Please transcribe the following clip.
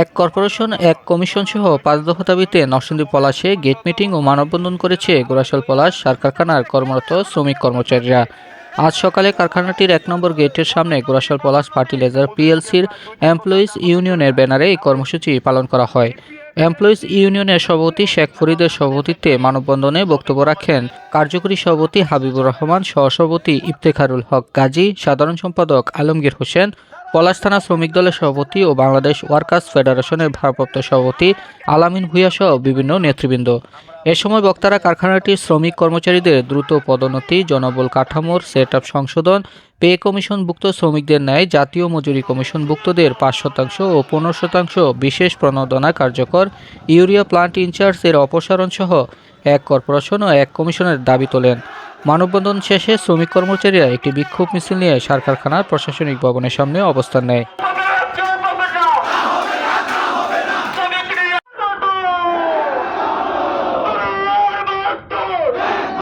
এক কর্পোরেশন, এক কমিশন সহ পাঁচ দফা দাবিতে নরসিংদী পলাশে গেট মিটিং ও মানববন্ধন করেছে গোরাশাল পলাশ, সার কারখানার কর্মরত শ্রমিক কর্মচারীরা। আজ সকালে কারখানাটির এক নম্বর গেটের সামনে গোরাশাল পলাশ ফার্টিলাইজার পিএলসির এমপ্লয়িজ ইউনিয়নের ব্যানারে এই কর্মসূচি পালন করা হয়। এমপ্লয়িজ ইউনিয়নের সভাপতি শেখ ফরিদের সভাপতিত্বে মানববন্ধনে বক্তব্য রাখেন কার্যকরী সভাপতি হাবিবুর রহমান, সহসভাপতি ইফতেখারুল হক গাজী, সাধারণ সম্পাদক আলমগীর হোসেন পলাশ থানা শ্রমিক দলের সভাপতি ও বাংলাদেশ ওয়ার্কার্স ফেডারেশনের ভারপ্রাপ্ত সভাপতি আলামিন ভূঁইয়া সহ বিভিন্ন নেতৃবৃন্দ। এ সময় বক্তারা কারখানাটির শ্রমিক কর্মচারীদের দ্রুত পদোন্নতি, জনবল কাঠামোর সেট সংশোধন, পে কমিশনভুক্ত শ্রমিকদের ন্যায় জাতীয় মজুরি কমিশনভুক্তদের পাঁচ শতাংশ ও পনেরো শতাংশ বিশেষ প্রণোদনা কার্যকর, ইউরিয়া প্লান্ট ইনচার্জ এর অপসারণ সহ এক কর্পোরেশন ও এক কমিশনের দাবি তোলেন। মানববন্ধন শেষে শ্রমিক কর্মচারীরা একটি বিক্ষোভ মিছিল নিয়ে সার কারখানার প্রশাসনিক ভবনের সামনে অবস্থান নেয়।